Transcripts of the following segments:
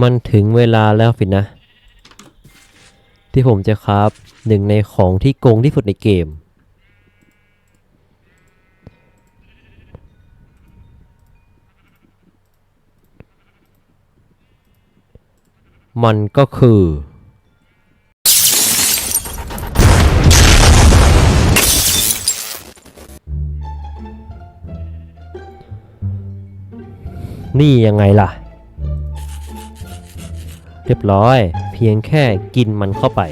มันถึงเวลาแล้วฟินนะ ที่ผมจะครับหนึ่งในของที่โกงที่สุดในเกม มันก็คือ นี่ยังไงล่ะ เรียบร้อย เพียงแค่กินมันเข้าไป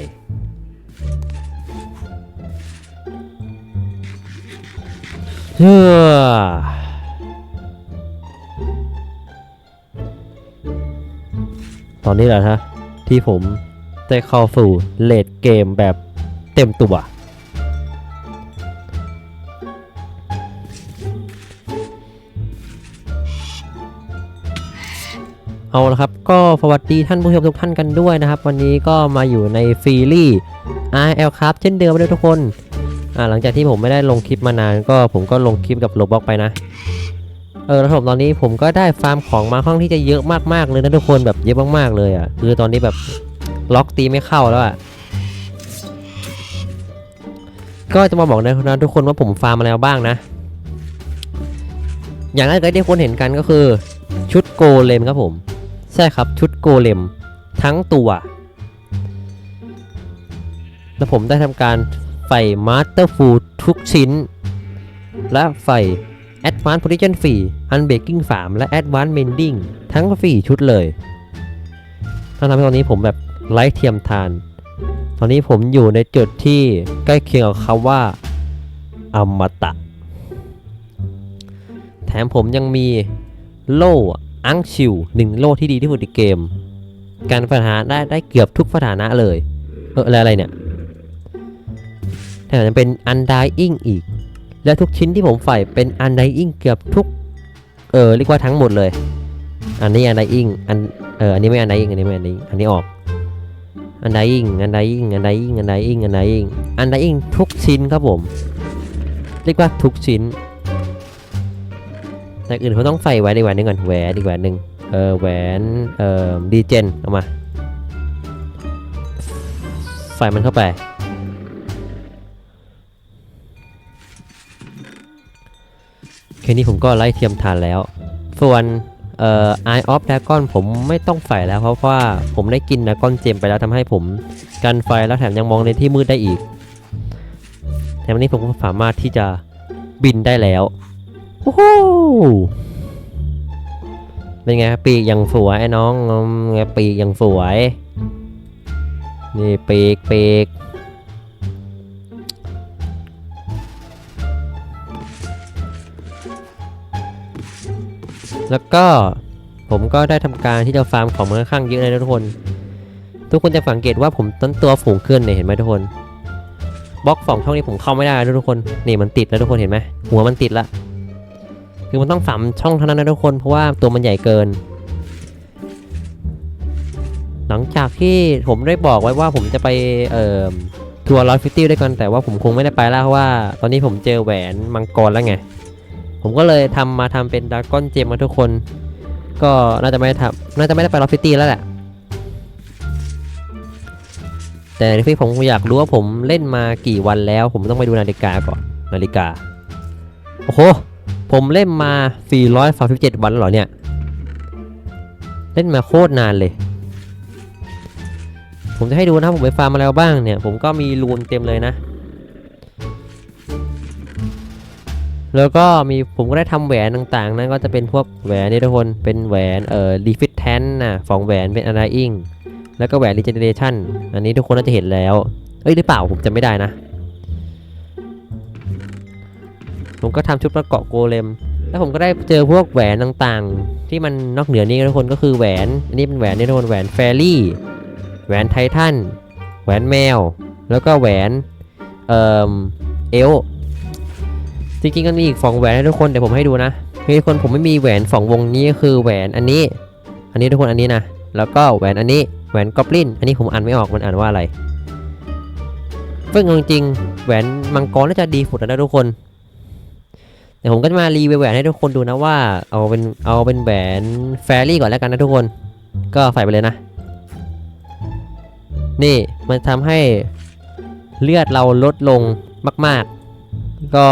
เฮ้อตอนนี้แหละฮะ ที่ผมได้เข้าสู่เลดเกมแบบเต็มตัว เอาละครับก็สวัสดีท่านผู้ชมทุกท่านกันด้วยนะครับ วันนี้ก็มาอยู่ในฟีรี่ RL ครับเช่นเดิมเลยทุกคนหลังจากที่ผมไม่ได้ลงคลิปมานานก็ผมก็ลงคลิปกับโรบอกไปนะเออแล้วผมตอนนี้ผมก็ได้ฟาร์มของมาค่อนข้างที่จะเยอะมากๆเลยนะทุกคนแบบเยอะมากๆเลยอะคือตอนนี้แบบล็อกตีไม่เข้าแล้วอะก็จะมาบอกนะทุกคนว่าผมฟาร์มมาแล้วบ้างนะ อย่างแรกที่คนเห็นกันก็คือชุดโกเลมครับผม ใช่ครับชุดโกเลมทั้งตัว แล้วผมได้ทำการใส่มาสเตอร์ฟูทุกชิ้น และใส่ Advanced Protection 4 Unbreaking 3และ Advanced Mending ทั้ง4ชุดเลยทั้งทำให้ตอนนี้ผมแบบไร้เทียมทาน ตอนนี้ผมอยู่ในจุดที่ใกล้เคียงกับคำว่าอมตะ แถมผมยังมีโล่ อังชิวหนึ่งโลที่ดีที่สุดในเกม การสถานะได้ได้เกือบทุกสถานะเลย เอออะไรอะไรเนี่ยแถมยังเป็น undying อีก และทุกชิ้นที่ผมใส่เป็น undying เกือบทุก เออเรียกว่าทั้งหมดเลย อันนี้ undying อันเอออันนี้ไม่ undying อันนี้ไม่ undying อันนี้ออก undying undying undying undying undying undying ทุกชิ้นครับผม เรียกว่าทุกชิ้น แต่อื่นเขาต้องใส่ไว้ในแหวนนึงก่อนแหวนอีกแหวนหนึ่งเออแหวนเอ่อดีเจนเอามาใส่มันเข้าไปแค่นี้ผมก็ไล่เทียมทานแล้ว ส่วนเอ่อ Eye of Dragon ผมไม่ต้องใส่แล้วเพราะว่าผมได้กินดากอนเจมไปแล้วทำให้ผมกันไฟแล้วแถมยังมองในที่มืดได้อีกแถมวันนี้ผมก็สามารถที่จะบินได้แล้ว โอ้โหเป็นไงปีกยังสวยไอ้น้องไงปีกยังสวย นี่ปีกปีกแล้วก็ผมก็ได้ทำการที่จะฟาร์มของมันค่อนข้างเยอะเลยนะทุกคน ทุกคนจะสังเกตว่าผมต้นตัวฝูงขึ้นเนี่ยเห็นไหมทุกคนบล็อกสองช่องนี้ผมเข้าไม่ได้นะทุกคนนี่มันติดแล้วทุกคนเห็นไหมหัวมันติดละ คือมันต้องสามช่องเท่านั้นนะทุกคน เพราะว่าตัวมันใหญ่เกิน หลังจากที่ผมได้บอกไว้ว่าผมจะไปเอ่อทัวร์ร้อยฟิตตี้ด้วยกันแต่ว่าผมคงไม่ได้ไปแล้วเพราะว่า ตอนนี้ผมเจอแหวนมังกรแล้วไง ผมก็เลยทำมาทำเป็นดากอนเจมมาทุกคน ก็น่าจะไม่ได้ทำน่าจะไม่ได้ไปร้อยฟิตี้แล้วแหละแต่ที่ผมอยากรู้ว่าผมเล่นมากี่วันแล้ว ผมต้องไปดูนาฬิกาก่อนนาฬิกา โอ้โห ผมเล่นมา 437 วันแล้วเหรอเนี่ย เล่นมาโคตรนานเลย ผมจะให้ดูนะผมไปฟาร์มมาแล้วบ้างเนี่ย ผมก็มีรูนเต็มเลยนะ แล้วก็มีผมก็ได้ทำแหวนต่างๆนะก็จะเป็นพวกแหวนนี่ทุกคน เป็นแหวนเอ่อรีฟิตแทนนะสองแหวนเป็นอะไรอิงแล้วก็แหวนรีเจนเนเรชันอันนี้ทุกคนน่าจะเห็นแล้ว เอ้ยหรือเปล่าผมจำไม่ได้นะ ผมก็ทำชุดประเกาะโกเลม แล้วผมก็ได้เจอพวกแหวนต่างๆ ที่มันนอกเหนือนี้ทุกคนก็คือแหวน อันนี้เป็นแหวนนี่ทุกคนแหวนแฟรี่ แหวนไททัน แหวนแมว แล้วก็แหวน เอ่อ เอลจริงๆก็มีอีกสองแหวนให้ทุกคนเดี๋ยวผมให้ดูนะมีทุกคนผมไม่มีแหวนสองวงนี้ก็คือแหวนอันนี้ อันนี้ทุกคนอันนี้นะ แล้วก็แหวนอันนี้ แหวนกอบลิน อันนี้ผมอ่านไม่ออกมันอ่านว่าอะไรซึ่งเอาจริงๆแหวนมังกรน่าจะดีสุดแล้วนะทุกคน เดี๋ยวผมก็จะมารีวิวแหวนให้ทุกคนดูนะว่า เอาเป็นเอาเป็นแหวนแฟรี่ก่อนแล้วกันนะทุกคน ก็ใส่ไปเลยนะ นี่มันทำให้เลือดเราลดลงมาก ๆ ก็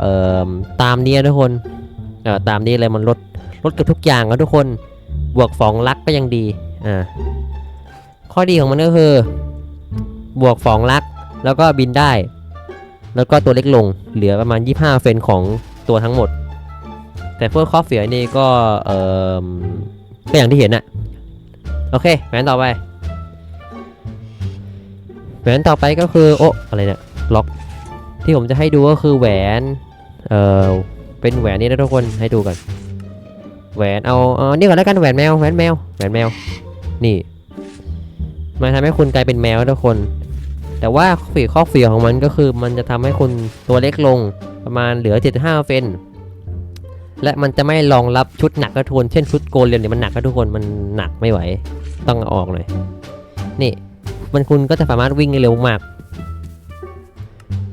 เอ่อตามนี้นะทุกคนเอ่อตามนี้เลยมันลดลดเกับทุกอย่างแล้วทุกคนบวกฟองลักก็ยังดีอ่าข้อดีของมันก็คือบวกฟองลักแล้วก็บินได้ แล้วก็ตัวเล็กลงเหลือประมาณ 25เฟนของ ตัวทั้งหมด แต่เพวกข้อเสียนี่ก็เออก็อย่างที่เห็นอะโอเคแผนต่อไปแผนต่อไปก็คือโอะอะไรเนี่ยล็อกที่ผมจะให้ดูก็คือแหวนเออเป็นแหวนนี่นะทุกคนให้ดูก่อนแหวนเอาเอานี่ก่อนแล้วกันแหวนแมวแหวนแมวแหวนแมวนี่มันทำให้คุณกลายเป็นแมวทุกคน แต่ว่าฝีข้อเสียของมันก็คือมันจะทำให้คุณตัวเล็กลงประมาณเหลือ 75เฟนและมันจะไม่รองรับชุดหนักกระทวนเช่นชุดโกลเลียนเนี่ยมันหนักกระทุกคนมันหนักไม่ไหว ต้องออกหน่อยนี่มันคุณก็จะสามารถวิ่งได้เร็วมาก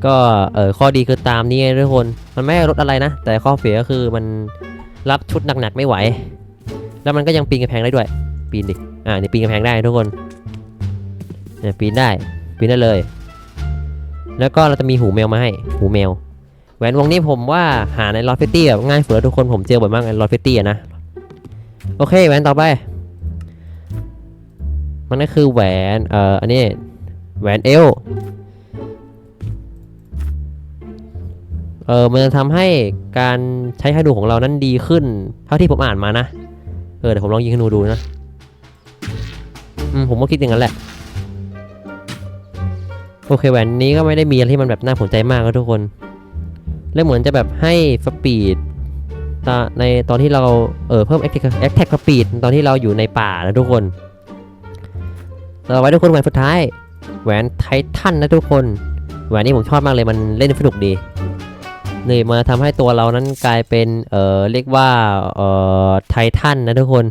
ก็เออข้อดีคือตามนี้ทุกคน มันไม่ลดอะไรนะ แต่ข้อเสียก็คือมันรับชุดหนักๆไม่ไหว แล้วมันก็ยังปีนกระแพงได้ด้วย ปีนดิอ่านี่ปีนกระแพงได้ทุกคนเนี่ยปีนได้ ปีนได้เลย แล้วก็เราจะมีหูแมวมาให้ หูแมว แหวนวงนี้ผมว่าหาในลอฟเฟตตี้แบบง่ายสุดแล้วทุกคนผมเจอบ่อยมากในลอฟเฟตตี้นะ โอเคแหวนต่อไป มันก็คือแหวนเอ่ออันนี้แหวนเอลเออมันจะทำให้การใช้ธนูของเรานั้นดีขึ้น เท่าที่ผมอ่านมานะ เออเดี๋ยวผมลองยิงธนูดูนะ อืมผมก็คิดอย่างนั้นแหละ โอเคแหวนนี้ก็ไม่ได้มีอะไรที่มันแบบน่าสนใจมากนะทุกคน แล้วเหมือนจะแบบให้สปีดตในตอนที่เราเออเพิ่มแอคแท็กสปีดตอนที่เราอยู่ในป่านะทุกคนเราไว้ทุกคนแหวนสุดท้าย แหวนไททันนะทุกคน แหวนนี้ผมชอบมากเลยมันเล่นสนุกดีนี่มาทำให้ตัวเรานั้นกลายเป็นเอ่อเรียกว่าเอ่อไททันนะทุกคน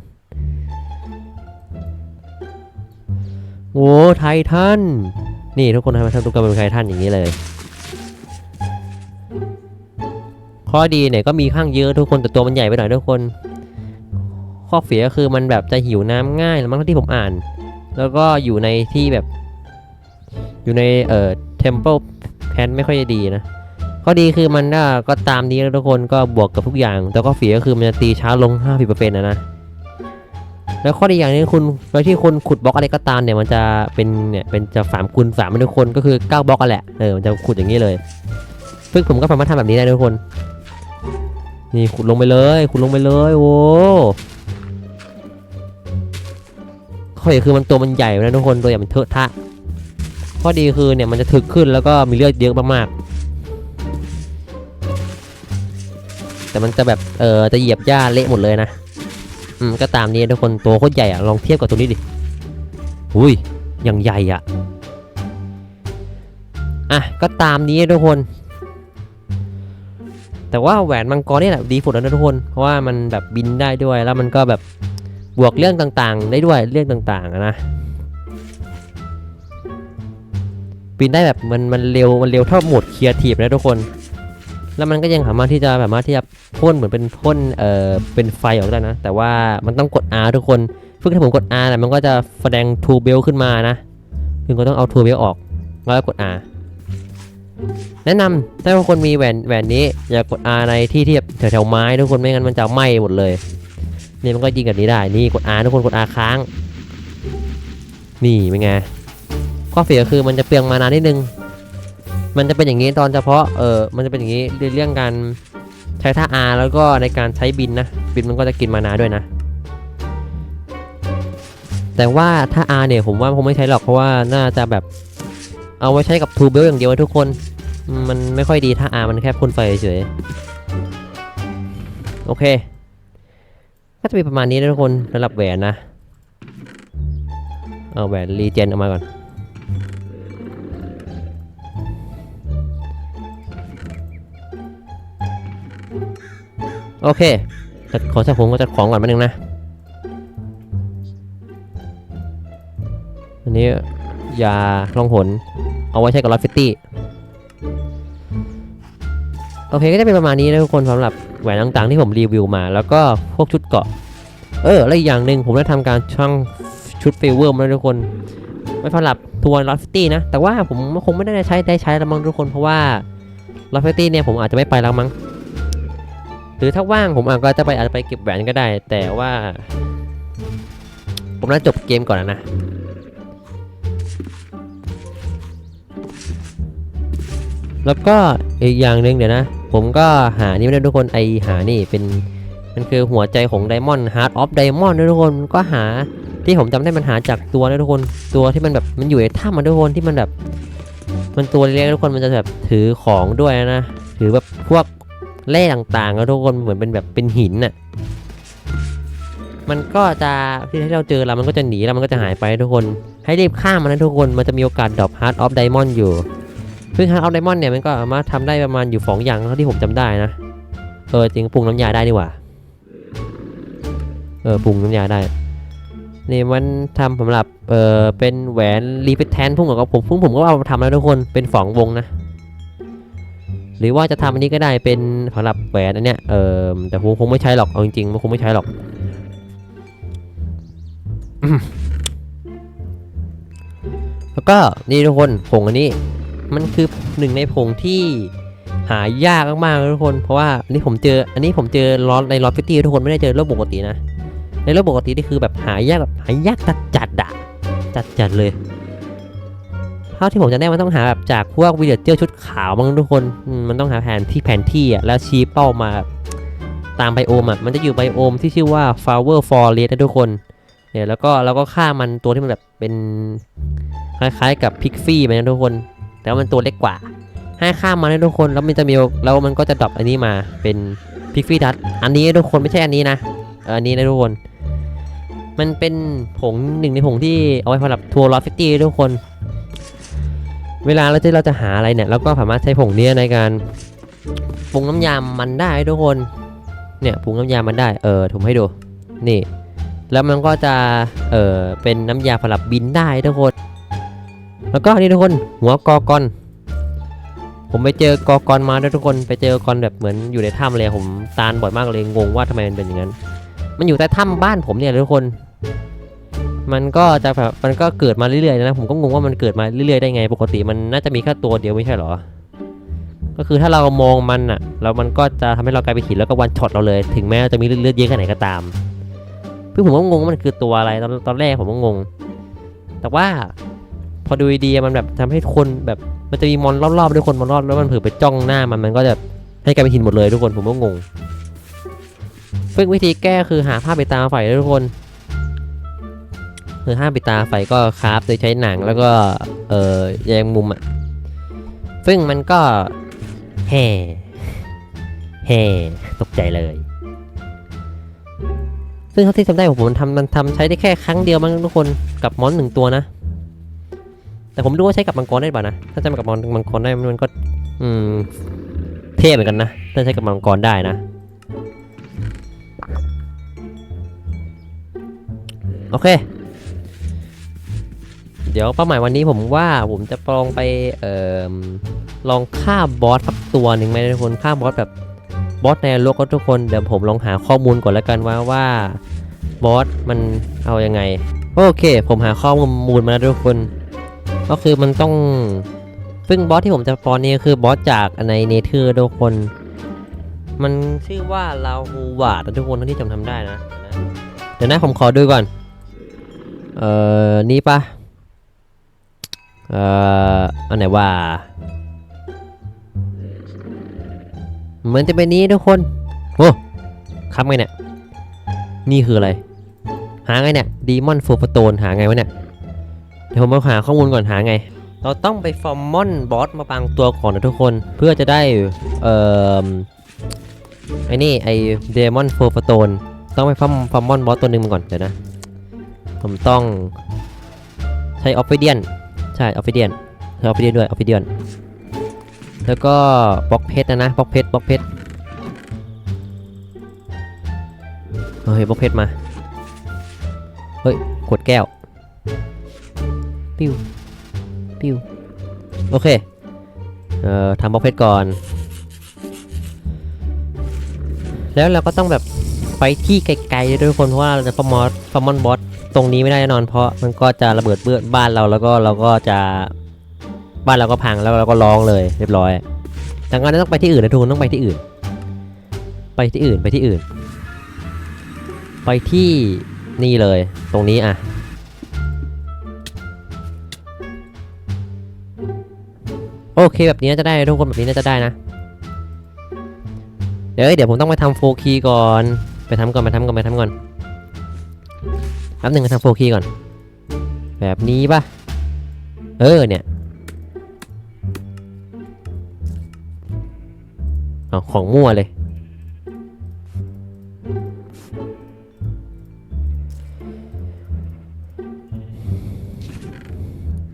โอ้ไททัน นี่ทุกคนทำไมทำตัวกันเป็นไททันอย่างนี้เลย ข้อดีเนี่ยก็มีข้างเยอะทุกคนแต่ตัวมันใหญ่ไปหน่อยทุกคน ข้อเสียก็คือมันแบบจะหิวน้ำง่ายแล้วมั้งที่ผมอ่าน แล้วก็อยู่ในที่แบบ อยู่ในเอ่อ temple pan ไม่ค่อยดีนะข้อดีคือมันก็ก็ตามนี้แล้วทุกคนก็บวกกับทุกอย่าง แต่ก็เสียก็คือมันจะตีช้าลง 50%นะนะ แล้วข้อดีอย่างนึงคุณเวลาที่คุณขุดบล็อกอะไรก็ตามเนี่ยมันจะเป็นเนี่ยเป็นจะสามคูณสามทุกคนก็คือ9บล็อกกันแหละเออมันจะขุดอย่างนี้เลยซึ่งผมก็สามารถทำแบบนี้ได้ทุกคน นี่ขุดลงไปเลยขุดลงไปเลยโอ้ข้อดีคือมันตัวมันใหญ่นะทุกคนตัวใหญ่มันเทอะทะข้อดีคือเนี่ยมันจะถึกขึ้นแล้วก็มีเลือดเยอะมากๆแต่มันจะแบบเออจะเหยียบหญ้าเละหมดเลยนะ อืมก็ตามนี้ทุกคนตัวโคตรใหญ่อะลองเทียบกับตัวนี้ดิอุ้ยอย่างใหญ่อะอะก็ตามนี้ทุกคน แต่ว่าแหวนมังกรนี่แหละดีสุดแล้วนะทุกคน เพราะว่ามันแบบบินได้ด้วยแล้วมันก็แบบบวกเรื่องต่างๆ ได้ด้วยเรื่องต่างๆนะบินได้แบบมันมันเร็วมันเร็วเท่าโหมดเคลียร์ทีฟนะทุกคน แล้วมันก็ยังสามารถที่จะแบบว่าที่จะพ่นเหมือนเป็นพ่นเอ่อเป็นไฟออกได้นะ แต่ว่ามันต้องกด R ทุกคนซึ่งถ้าผมกด R นี่มันก็จะแสดง True Bell ขึ้นมานะซึ่งก็ต้องเอา True Bell ออกแล้วกด R แนะนำถ้าคนมีแหวนแหวนนี้อย่ากด R ในที่ที่แบบแถวๆไม้ทุกคนไม่งั้นมันจะไหม้หมดเลยนี่มันก็ยิงแบบนี้ได้นี่กด R ทุกคนกด R ค้าง นี่เป็นไงข้อเสียคือมันจะเปลืองมานานนิดนึง มันจะเป็นอย่างนี้ตอนเฉพาะเออมันจะเป็นอย่างนี้ในเรื่องการใช้ท่า R แล้วก็ในการใช้บินนะ บินมันก็จะกินมานาด้วยนะ แต่ว่าถ้า R เนี่ยผมว่าผมไม่ใช้หรอกเพราะว่าน่าจะแบบเอาไว้ใช้กับทูเบลอย่างเดียวทุกคน มันไม่ค่อยดีถ้า R มันแค่พ่นไฟเฉยโอเค ก็จะมีประมาณนี้นะทุกคนสำหรับแหวนนะ เอาแหวนรีเจนออกมาก่อน โอเคจัดขอสักผมก็จัดของก่อนมาหนึ่งนะ อันนี้ยาลองหน เอาไว้ใช้กับลอฟฟิตตี้ โอเคก็จะเป็นประมาณนี้นะทุกคนสำหรับแหวนต่างๆที่ผมรีวิวมา แล้วก็พวกชุดเกาะ เออ แล้วอีกอย่างหนึ่งผมได้ทำการช่างชุดเฟเวอร์มาแล้วทุกคนไว้สำหรับทัวร์ลอฟิตตี้นะ แต่ว่าผมคงไม่ได้ใช้ได้ใช้แล้วมั้งทุกคนเพราะว่าลอฟิตตี้เนี่ยผมอาจจะไม่ไปแล้วมั้ง รือถ้าว่างผมอาจก็จะไปอาจจะไปเก็บแหวนก็ได้ แต่ว่า ผมน่าจบเกมก่อนนะแล้วก็อีกอย่างหนึ่งเดี๋ยวนะ ผมก็หานี่ไม่ได้ทุกคนไอหานี่เป็นมันคือหัวใจของไดมอนด์ฮาร์ดออฟไดมอนด์นะทุกคนก็หาที่ผมจำได้มันหาจากตัวนะทุกคนตัวที่มันแบบมันอยู่ในถ้ำมันทุกคนที่มันแบบ มันตัวเล็กทุกคนมันจะแบบถือของด้วยนะ ถือแบบพวก แร่ต่างๆแล้วทุกคนเหมือนเป็นแบบเป็นหินน่ะมันก็จะที่ที่เราเจอแล้วมันก็จะหนีแล้วมันก็จะหายไปทุกคน ให้รีบข้ามมันนะทุกคนมันจะมีโอกาสดรอปฮาร์ดออฟไดมอนด์อยู่ซึ่งฮาร์ดออฟไดมอนด์เนี่ยมันก็สามารถทำได้ประมาณอยู่2อย่างเท่าที่ผมจำได้นะเออจริงปรุงน้ำยาได้ดีกว่าเออปรุงน้ำยาได้นี่มันทำสำหรับเออเป็นแหวนรีพิทแทนพุ่งกับผมพุ่งผมก็เอามาทำแล้วทุกคนเป็นฝองวงนะ หรือว่าจะทำอันนี้ก็ได้เป็นสำหรับแหวนอันเนี้ยเออแต่ผมคงไม่ใช้หรอกเอาจริงๆมันคงไม่ใช้หรอกแล้วก็นี่ทุกคนผงอันนี้ มันคือหนึ่งในผงที่หายากมากๆทุกคน เพราะว่าอันนี้ผมเจอ อันนี้ผมเจอล้อในล้อฟิตี้ทุกคนไม่ได้เจอโลกปกตินะ ในโลกปกตินี่คือแบบหายากแบบหายากจัดจัดอะจัดจัดเลย เท่าที่ผมจะได้มันต้องหาแบบจากพวกวิดีโอเจอร์ชุดขาวมั้งทุกคนมันต้องหาแผนที่แผนที่อะแล้วชี้เป้ามาตามไบโอมอะมันจะอยู่ไบโอมที่ชื่อว่า flower forest นะทุกคนเนี่ยแล้วก็เราก็ฆ่ามันตัวที่มันแบบเป็นคล้ายๆ กับพิกฟี่มันะทุกคน แต่ว่ามันตัวเล็กกว่า ให้ข้ามมาให้ทุกคนแล้วมันจะมีแล้วมันก็จะดรอปอันนี้มาเป็นพิกฟี่ดัตอันนี้ทุกคนไม่ใช่อันนี้นะอออันนี้นะทุกคน มันเป็นผงหนึ่งในผงที่เอาไว้สำหรับทัวร์ลอฟฟิตี้ทุกคน เวลาเราจะเราจะหาอะไรเนี่ยเราก็สามารถใช้ผงเนี้ยในการปรุงน้ำยามันได้ทุกคน เนี่ยปรุงน้ำยามันได้ เออผมให้ดู นี่ แล้วมันก็จะ เออเป็นน้ำยาสำหรับบินได้ทุกคน แล้วก็นี่ทุกคน หัวกอกอน ผมไปเจอกอกอนมาด้วยทุกคน ไปเจอกอนแบบเหมือนอยู่ในถ้ำเลยผมตานบ่อยมากเลยงงว่าทำไมมันเป็นอย่างนั้น มันอยู่ใต้ถ้ำบ้านผมเนี่ยทุกคน มันก็จะแบบมันก็เกิดมาเรื่อยๆนะผมก็งงว่ามันเกิดมาเรื่อยๆได้ไง ปกติมันน่าจะมีแค่ตัวเดียวไม่ใช่หรอ ก็คือถ้าเรามองมันอะแล้วมันก็จะทำให้เรากลายเป็นหินแล้วก็วันช็อตเราเลย ถึงแม้จะมีเลือดเยอะแค่ไหนก็ตามพื่อผมก็งงว่ามันคือตัวอะไรตอนตอนแรกผมก็งง แต่ว่าพอดูดีๆมันแบบทำให้คนแบบมันจะมีมอนรอบๆด้วยคนมอนรอบแล้วมันเผือไปจ้องหน้ามันมันก็จะให้กลายเป็นหินหมดเลยทุกคนผมก็งงซึ่งวิธีแก้คือหาผ้าปิดตาไฟด้วยทุกคน คือห้ามปิดตาไฟก็คราฟโดยใช้หนังแล้วก็เอ่อแยงมุมอะ ซึ่งมันก็แห่แห่ตกใจเลย ซึ่งเท่าที่จำได้ผมมันทำมันทำใช้ได้แค่ครั้งเดียวมั้งทุกคนกับมอนหนึ่งตัวนะ แต่ผมไม่รู้ว่าใช้กับมังกรได้ป่ะนะ ถ้าใช้กับมังกรได้มันก็ อืม เท่เหมือนกันนะ ถ้าใช้กับมังกรได้นะโอเค เดี๋ยวเป้าหมายวันนี้ผมว่าผมจะลองไปเอ่อลองฆ่าบอสสักตัวหนึ่งไหมทุกคนฆ่าบอสแบบบอสในโลกก็ทุกคนเดี๋ยวผมลองหาข้อมูลก่อนแล้วกันว่าว่าบอสมันเอายังไง โอเค ผมหาข้อมูลมาแล้วทุกคน ก็คือมันต้องซึ่งบอสที่ผมจะปอนนี่คือบอสจากในเนเธอร์ทุกคน มันชื่อว่าลาฮูวาดทุกคนท่าที่จำทำได้นะ เดี๋ยวนะผมขอดูก่อน เอ่อ นี่ปะ เอ่ออันไหนว่า เหมือนจะเป็นนี้ทุกคน โอ้คำไงเนี่ย นี่คืออะไร หาไงเนี่ยดีมอนโฟร์โตนหาไงวะเนี่ย เดี๋ยวผมมาหาข้อมูลก่อนหาไง เราต้องไปฟอร์มอนบอสมาบางตัวก่อนนะทุกคน เพื่อจะได้ เอ่อ ไอ้นี่ไอเดมอนโฟร์โตนต้องไปฟอร์มฟอร์มอนบอสตัวหนึ่งมาก่อนเดี๋ยวนะ ผมต้องใช้ออฟฟิเดียน ช่ออฟฟิเดียนใช้ออฟฟิเดียนด้วยออฟฟิเดียนแล้วก็บล็อกเพชรนะนะบล็อกเพชรบล็อกเพชรเฮ้ยบล็อกเพชรมา เฮ้ยขวดแก้ว ปิ้ว ปิ้ว โอเค เอ่อทำบล็อกเพชรก่อน แล้วเราก็ต้องแบบไปไปที่ไกลๆด้วยทุกคนเพราะว่าเราจะฟอร์มอสฟอร์มอนบอส ตรงนี้ไม่ได้แน่นอน เพราะมันก็จะระเบิดเบื้อบ้านเราแล้วก็เราก็จะบ้านเราก็พังแล้วเราก็ร้องเลยเรียบร้อยดังนั้นต้องไปที่อื่นนะทุกคนต้องไปที่อื่น ไปที่อื่นไปที่อื่น ไปที่นี่เลย ตรงนี้อะโอเคแบบนี้น่าจะได้ทุกคนแบบนี้น่าจะได้นะ เดี๋ยวเดี๋ยวผมต้องไปทำโฟคีก่อน ไปทำก่อนไปทำก่อนไปทำก่อน แป๊บหนึ่งทำโฟคีก่อน แบบนี้ปะเออเนี่ยเอาของมั่วเลย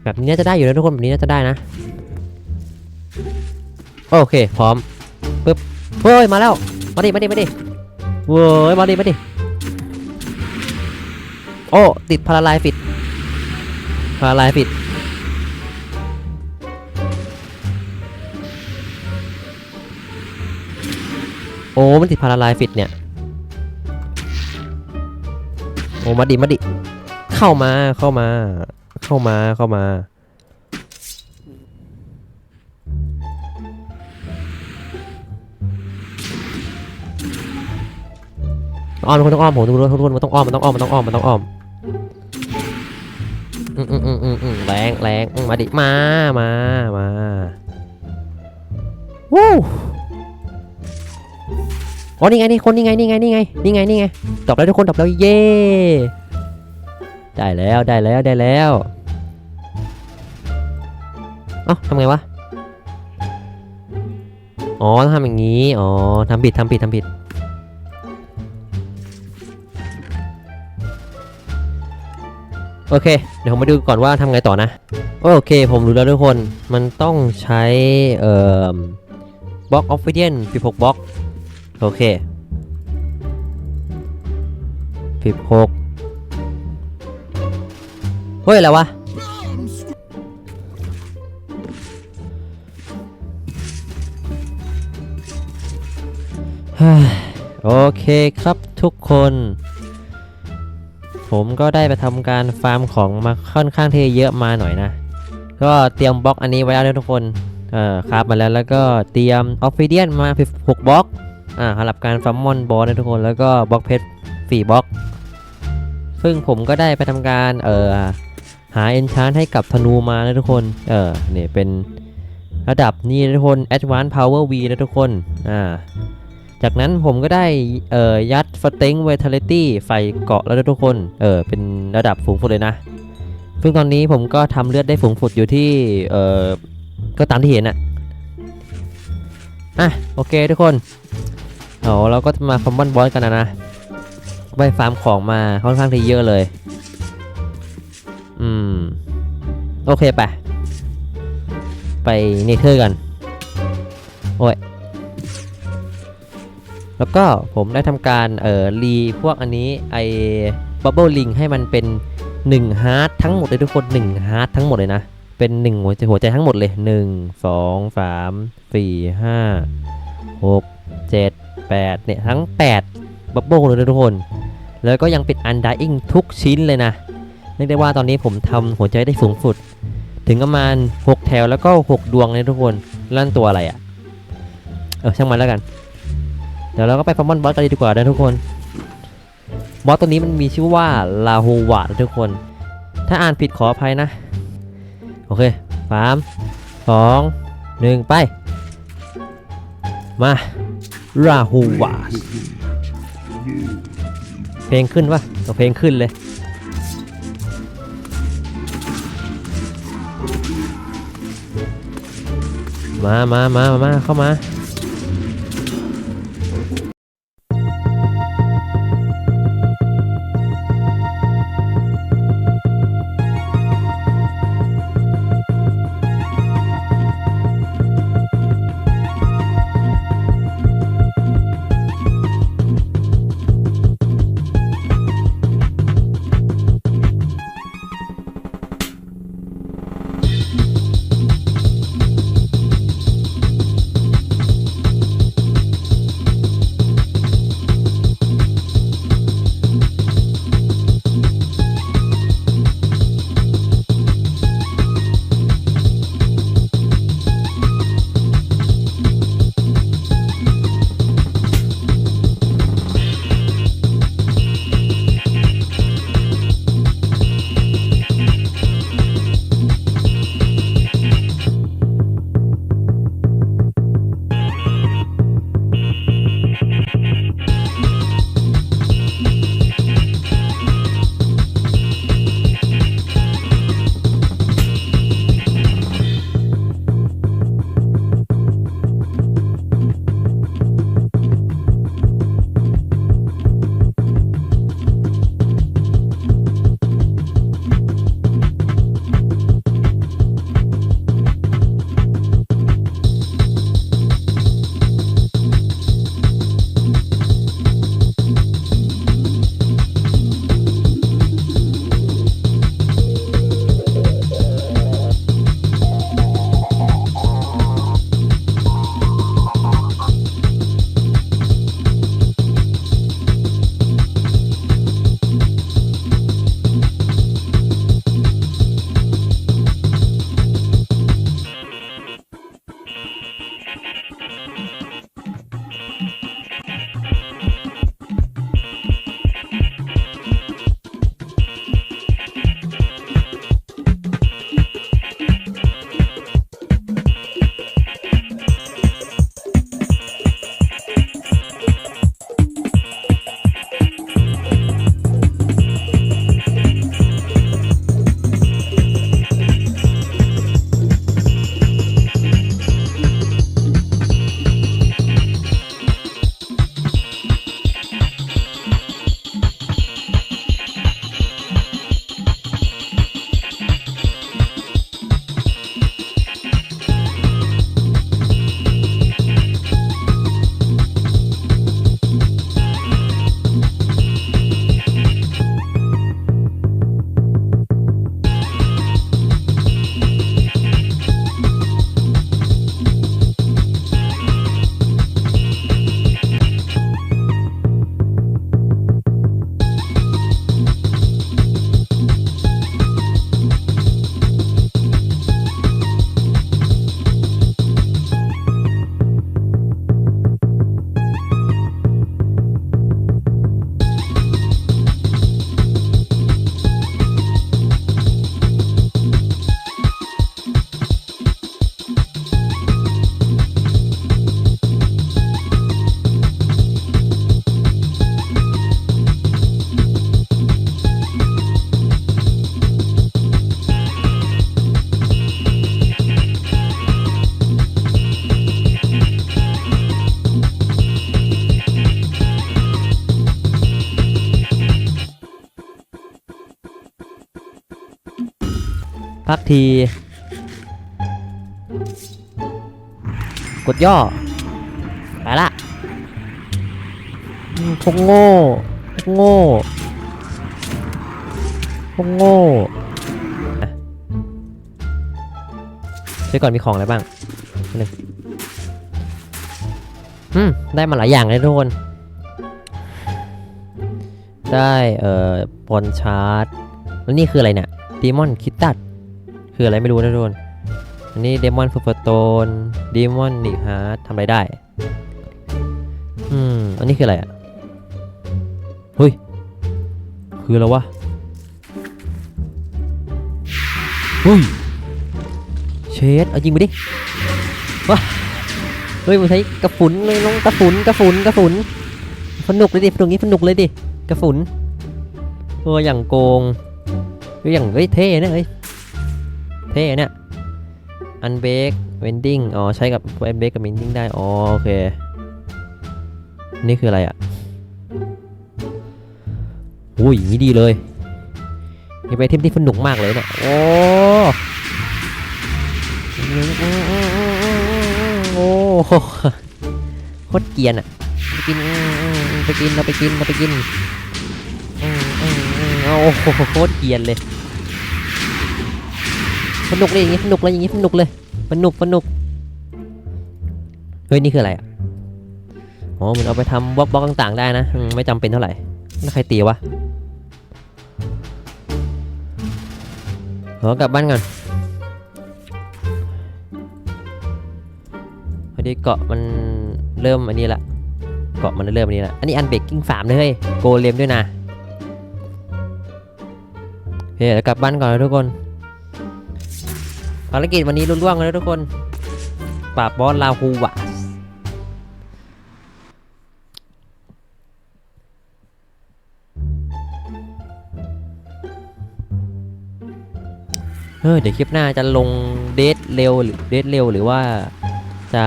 แบบนี้น่าจะได้อยู่นะทุกคน แบบนี้น่าจะได้นะ โอเค พร้อมปึ๊บเฮ้ย มาแล้ว มาดิ มาดิ มาดิเว้ย มาดิ มาดิ โอ้ ติดพาราไลฟิตพาราไลฟิตโอ้ มันติดพาราไลฟิตเนี่ย โอ้ มาดิ มาดิ เข้ามา เข้ามา เข้ามา เข้ามา อ้อมคนต้องอ้อมผมทุกคนทุกคนมันต้องอ้อม มันต้องอ้อม มันต้องอ้อม มันต้องอ้อม อืมอืมอืมอืมอืมแรงแรงอืมมาดิมามามาวู้อ๋อนี่ไงนี่คนนี่ไงนี่ไงนี่ไงนี่ไงนี่ไงตอบแล้วทุกคนตอบแล้วเย่ได้แล้วได้แล้วได้แล้วเอ้าทำไงวะอ๋อต้องทำอย่างนี้อ๋อทำผิดทำผิดทำผิด โอเค เดี๋ยวผมมาดูก่อนว่าทำไงต่อนะ โอเค ผมรู้แล้วทุกคน มันต้องใช้ เอ่อบล็อกออฟฟิเดียน16บล็อก โอเค 16 เฮ้ย อะไรวะเฮ้ยโอเคครับทุกคน ผมก็ได้ไปทำการฟาร์มของมาค่อนข้างที่เยอะมาหน่อยนะ ก็เตรียมบล็อกอันนี้ไว้แล้วนะทุกคน เอ่อครับมาแล้วแล้วก็เตรียมออฟฟิเดียนมา 16บล็อก อ่าสำหรับการฟาร์มมอนบอลนะทุกคน แล้วก็บล็อกเพชร4บล็อก ซึ่งผมก็ได้ไปทำการ เอ่อ หาเอนชานให้กับธนูมานะทุกคน เออเนี่ยเป็นระดับนี้นะทุกคน Advanced Power V นะทุกคน อ่า จากนั้นผมก็ได้เอ่อยัดสเต็งเวทาลิตี้ใส่เกาะแล้วทุกคนเออเป็นระดับสูงสุดเลยนะ ซึ่งตอนนี้ผมก็ทำเลือดได้สูงสุดอยู่ที่เอ่อก็ตามที่เห็นอะอะโอเคทุกคนเอาเราก็มาฟาร์มบอนบอสกันนะนะไปฟาร์มของมาค่อนข้างที่เยอะเลย อืม โอเคไป ไปเนเธอร์กัน โอ้ย แล้วก็ผมได้ทำการเอ่อรีพวกอันนี้ไอ้บับเบิลลิงให้มันเป็น1ฮาร์ดทั้งหมดเลยทุกคน1ฮาร์ดทั้งหมดเลยนะเป็น1หัวใจหัวใจทั้งหมดเลย 1 2 3 4 5 6 7 8เนี่ยทั้ง8บับเบิลเลยทุกคน แล้วก็ยังเป็นอันดาอิงทุกชิ้นเลยนะเรียกได้ว่าตอนนี้ผมทำหัวใจได้สูงสุด ถึงประมาณ 6 แถวแล้วก็ 6 ดวงเลยทุกคนลั่นตัวอะไรอะ่ะ เออช่างมันแล้วกัน ดี๋ยวเราก็ไปฟาร์มอนบอสกันดีกว่านะทุกคนบอสตัวนี้มันมีชื่อว่าลาโฮวาทุกคน ถ้าอ่านผิดขออภัยนะ โอเคสามสองหนึ่งไป มาลาโฮวาเพลงขึ้นปะเอาเพลงขึ้นเลยมามามามามาเข้ามา พักที กดย่อ ไปละพวกโง่พวกโง่พวกโง่อะเดี๋ยก่อนมีของอะไรบ้างหนึ่งอืม ได้มาหลายอย่างเลยทุกคน ได้ เอ่อ บอลชาร์จแล้วนี่คืออะไรเนี่ยดีมอนคิตตัด คืออะไรไม่รู้นะทุกคนอันนี้เดมอนฟูฟโตนเดมอนนิฮาร์ทำอะไรได้ อืม อันนี้คืออะไรอะ เฮ้ย คืออะไรวะ เฮ้ย เชดเอายิงไปดิว้าเฮ้ยมันใช้กระสุนเลยน้องกระสุนกระสุนกระสุนสนุกเลยดิตรงนี้สนุกเลยดิ กระสุนเอออย่างโกงเฮ้ยอย่างเฮ้ยเท่เนี่ยเฮ้ย เท่เนี่ยอันเบกเวนดิ้งอ๋อใช้กับอันเบกกับเวนดิ้งได้อ๋อโอเค นี่คืออะไรอะอุ้ยอย่างนี้ดีเลยนี่เป็นไอเทมที่สนุกมากเลยเนี่ยโอ้โอ้โหโคตรเกียนอะไปกินไปกินเราไปกินเราไปกินโอ้โหโคตรเกียนเลย สนุกเลยอย่างงี้สนุกเลยอย่างงี้สนุกเลยสนุกสนุกเฮ้ยนี่คืออะไรอะอ๋อมันเอาไปทำบล็อกบล็อกต่างๆได้นะไม่จำเป็นเท่าไหร่แล้วใครตีวะขอกลับบ้านก่อนพอดีเกาะมันเริ่มอันนี้ละเกาะมันเริ่มอันนี้ละอันนี้อันเบรกกิ้งสามเลยเฮ้ยโกเลมด้วยนะโอเคเดี๋ยวกลับบ้านก่อนนะทุกคน ภารกิจวันนี้รุ่ร่วงแล้วทุกคน ปราบบอสลาฮูวะเออเดี๋ยวคลิปหน้าจะลงเดทเร็วหรือเดทเร็วหรือว่าจะ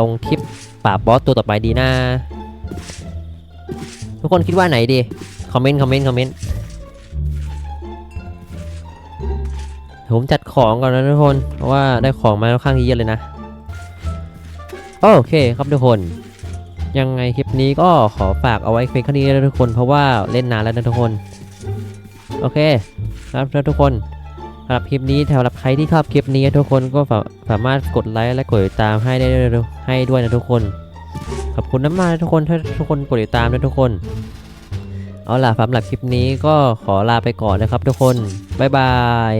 ลงคลิปปราบบอสตัวต่อไปดีนะทุกคนคิดว่าไหนดี คอมเมนต์ คอมเมนต์ คอมเมนต์ ผมจัดของก่อนนะทุกคน เพราะว่าได้ของมาค่อนข้างเยอะเลยนะ โอเคครับทุกคน ยังไงคลิปนี้ก็ขอฝากเอาไว้เพียงแค่นี้นะทุกคน เพราะว่าเล่นนานแล้วนะทุกคน โอเคครับทุกคนสำหรับคลิปนี้สำหรับใครที่ชอบคลิปนี้ทุกคนก็สามารถกดไลค์และกดติดตามให้ได้ด้วยให้ด้วยนะทุกคน ขอบคุณน้ำมากนะทุกคนถ้าทุกคนกดติดตามนะทุกคน เอาล่ะสำหรับคลิปนี้ก็ขอลาไปก่อนนะครับทุกคน บ๊ายบาย